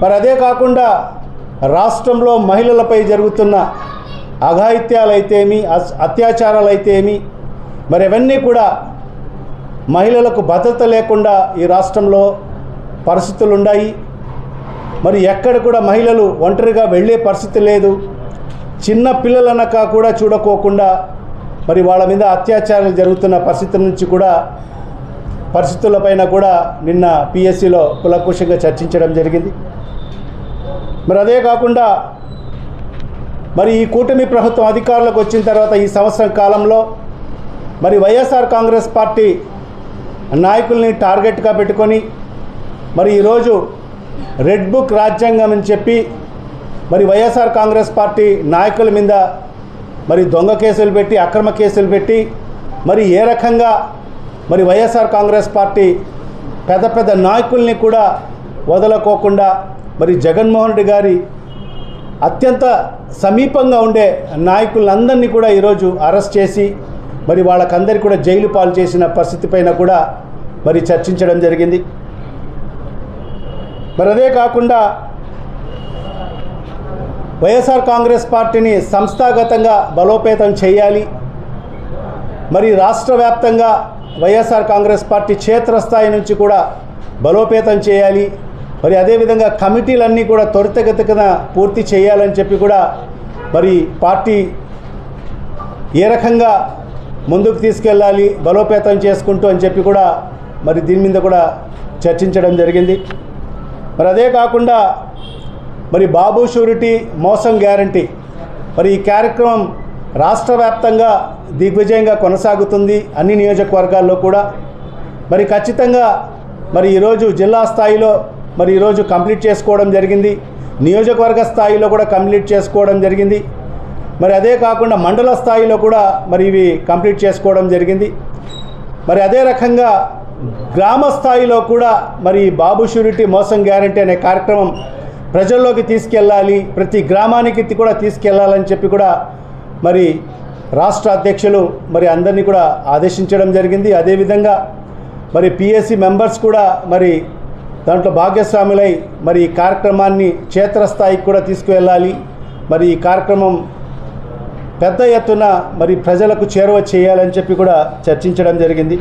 మరి అదే కాకుండా రాష్ట్రంలో మహిళలపై జరుగుతున్న అఘాయిత్యాలైతేమి అత్యాచారాలైతేమి మరి అవన్నీ కూడా మహిళలకు భద్రత లేకుండా ఈ రాష్ట్రంలో పరిస్థితులు ఉన్నాయి మరి ఎక్కడ కూడా మహిళలు ఒంటరిగా వెళ్ళే పరిస్థితి లేదు. చిన్న పిల్లలనక కూడా చూడకోకుండా మరి వాళ్ళ మీద అత్యాచారాలు జరుగుతున్న పరిస్థితుల నుంచి కూడా పరిస్థితులపైన కూడా నిన్న పిఎస్సిలో కులకుశంగా చర్చించడం జరిగింది. మరి అదే కాకుండా మరి ఈ కూటమి ప్రభుత్వం అధికారంలోకి వచ్చిన తర్వాత ఈ సంవత్సరం కాలంలో మరి వైఎస్ఆర్ కాంగ్రెస్ పార్టీ నాయకుల్ని టార్గెట్గా పెట్టుకొని మరి ఈరోజు రెడ్ బుక్ రాజ్యాంగం అని చెప్పి మరి వైఎస్ఆర్ కాంగ్రెస్ పార్టీ నాయకుల మీద మరి దొంగ కేసులు పెట్టి అక్రమ కేసులు పెట్టి మరి ఏ రకంగా మరి వైఎస్ఆర్ కాంగ్రెస్ పార్టీ పెద్ద పెద్ద నాయకుల్ని కూడా వదలకోకుండా మరి జగన్మోహన్ రెడ్డి గారి అత్యంత సమీపంగా ఉండే నాయకులందరినీ కూడా ఈరోజు అరెస్ట్ చేసి మరి వాళ్ళకందరికీ కూడా జైలు పాలు చేసిన పరిస్థితి పైన కూడా మరి చర్చించడం జరిగింది. మరి అదే కాకుండా వైఎస్ఆర్ కాంగ్రెస్ పార్టీని సంస్థాగతంగా బలోపేతం చేయాలి మరి రాష్ట్ర వ్యాప్తంగా వైఎస్ఆర్ కాంగ్రెస్ పార్టీ క్షేత్రస్థాయి నుంచి కూడా బలోపేతం చేయాలి మరి అదేవిధంగా కమిటీలన్నీ కూడా త్వరితగతిన పూర్తి చేయాలని చెప్పి కూడా మరి పార్టీ ఏ రకంగా ముందుకు తీసుకెళ్ళాలి బలోపేతం చేసుకుంటూ అని చెప్పి కూడా మరి దీని మీద కూడా చర్చించడం జరిగింది. మరి అదే కాకుండా మరి బాబు షూరిటీ మోసం గ్యారంటీ మరి ఈ కార్యక్రమం రాష్ట్ర వ్యాప్తంగా దిగ్విజయంగా కొనసాగుతుంది అన్ని నియోజకవర్గాల్లో కూడా. మరి ఖచ్చితంగా మరి ఈరోజు జిల్లా స్థాయిలో మరి ఈరోజు కంప్లీట్ చేసుకోవడం జరిగింది. నియోజకవర్గ స్థాయిలో కూడా కంప్లీట్ చేసుకోవడం జరిగింది. మరి అదే కాకుండా మండల స్థాయిలో కూడా మరి ఇవి కంప్లీట్ చేసుకోవడం జరిగింది. మరి అదే రకంగా గ్రామ స్థాయిలో కూడా మరి బాబు షూరిటీ మోసం గ్యారంటీ అనే కార్యక్రమం ప్రజల్లోకి తీసుకెళ్ళాలి ప్రతి గ్రామానికి కూడా తీసుకెళ్ళాలని చెప్పి కూడా మరి రాష్ట్ర అధ్యక్షులు మరి అందరినీ కూడా ఆదేశించడం జరిగింది. అదేవిధంగా మరి పిఎస్సి మెంబర్స్ కూడా మరి దాంట్లో భాగస్వాములై మరి ఈ కార్యక్రమాన్ని క్షేత్రస్థాయికి కూడా తీసుకువెళ్ళాలి. మరి ఈ కార్యక్రమం పెద్ద ఎత్తున మరి ప్రజలకు చేరువ చేయాలని చెప్పి కూడా చర్చించడం జరిగింది.